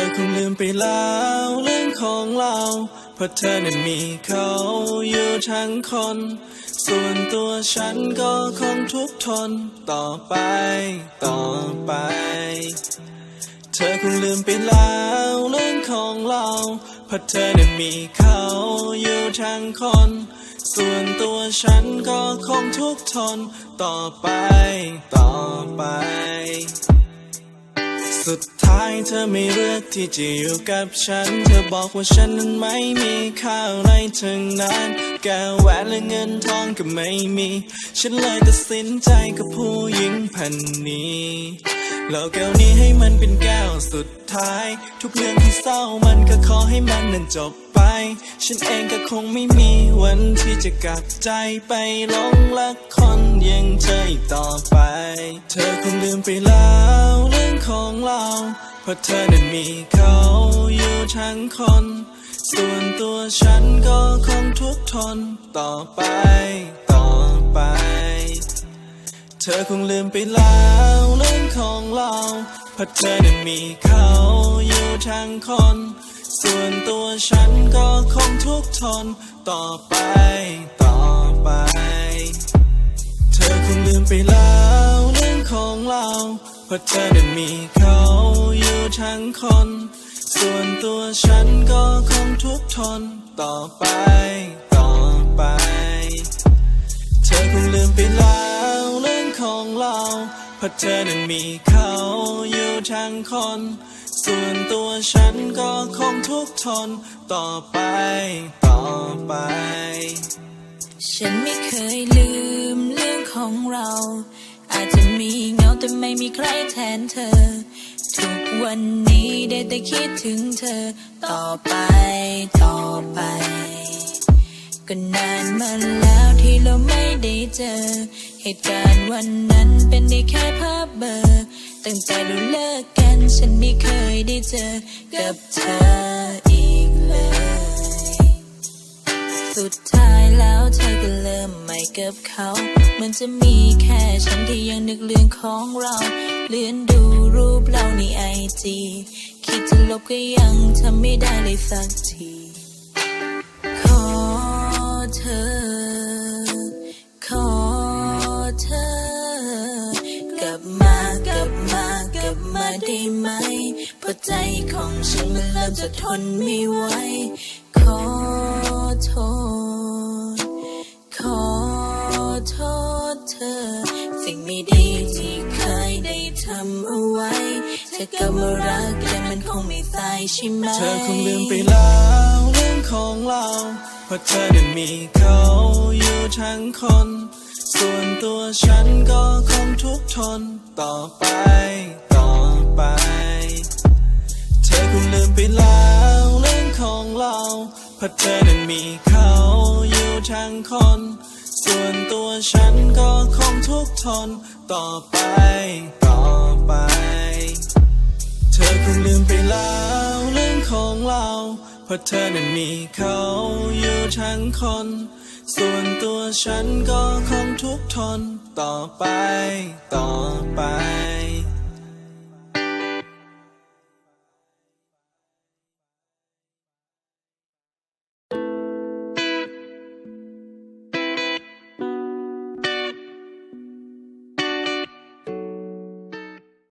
อคงลืมไปแล้วเรื่องของเรา เพราะเธอนั้นมีเขาอยู่ทั้งคน ส่วนตัวฉันก็คงทุกทนต่อไปต่อไป เธอคงลืมไปแล้วเรื่องของเราเพราะเธอนั้นมีเขาอยู่ทั้งคน ส่วนตัวฉันก็คงทุกทนต่อไปต่อไป สุดท้ายเธอไม่เลือกที่จะอยู่กับฉัน เธอบอกว่าฉันนั้นไม่มีค่าอะไรทั้งนั้นแก้วแหวนและเงินทองก็ไม่มี ฉันเลยตัดสินใจกับผู้หญิงพันนี้แล้วแก้วนี้ให้มันเป็นแก้วสุดท้าย ทุกเรื่องที่เศร้ามันก็ขอให้มันนั้นจบไป ฉันเองก็คงไม่มีวันที่จะกลับใจไปหลงรักคนย่างเธออีกต่อไป เธอคงลืมไปแล้ว เพราะเธอนั้นมีเขาอยู่ทั้งคน ส่วนตัวฉันก็คงทุกทนต่อไป ต่อไป เธอคงลืมไปแล้วเรื่องของเราเพราะเธอนั้นมีเขาอยู่ทั้งคน ส่วนตัวฉันก็คงทุกทนต่อไป ต่อไป เธอคงลืมไปแล้วเรื่องของเราเพราะเธอนั้นมีเขา ทั้งคน ส่วนตัวฉันก็คงทุกทนต่อไป ต่อไป เธอคงลืมไปแล้วเรื่องของเราเพราะเธอนั้นมีเขาอยู่ทั้งคน ส่วนตัวฉันก็คงทุกทนต่อไป ต่อไป ฉันไม่เคยลืมเรื่องของเรา อาจจะมีเงาแต่ไม่มีใครแทนเธอ วันนี้ได้แต่คิดถึงเธอ ต่อไปต่อไป ก็นานมาแล้วที่เราไม่ได้เจอ เหตุการณ์วันนั้นเป็นได้แค่ภาพเบลอร์ตั้งแต่เราเลิกกันฉันไม่เคยได้เจอ กับเธออีกเลย สุดท้ายแล้วเธอก็เริ่มใหม่กับเขาเหมือนจะมีแค่ฉันที่ยังนึกเรื่องของเรา เลื่อนดูรูปเราในไอจีคิดจะลบก็ยังทำไม่ได้เลยสักที ขอเธอ ขอเธอ กลับมากลับมากลับมาได้ไหมเพราะใจของฉันมันเริ่มจะทนไม่ไหว ที่เคยได้ทำเอาไว้เธอกลับมารักกันมันคงไม่ตายใช่ไหม เธอคงลืมไปแล้วเรื่องของเราเพราะเธอนั้นมีเขาอยู่ทั้งคน ส่วนตัวฉันก็คงทุกข์ทนต่อไปต่อไป เธอคงลืมไปแล้วเรื่องของเราเพราะเธอนั้นมีเขาอยู่ทั้งคน ส่วนตัวฉันก็คงทุกทนต่อไปต่อไป เธอคงลืมไปแล้วเรื่องของเราเพราะเธอนั้นมีเขาอยู่ทั้งคน ส่วนตัวฉันก็คงทุกทนต่อไปต่อไป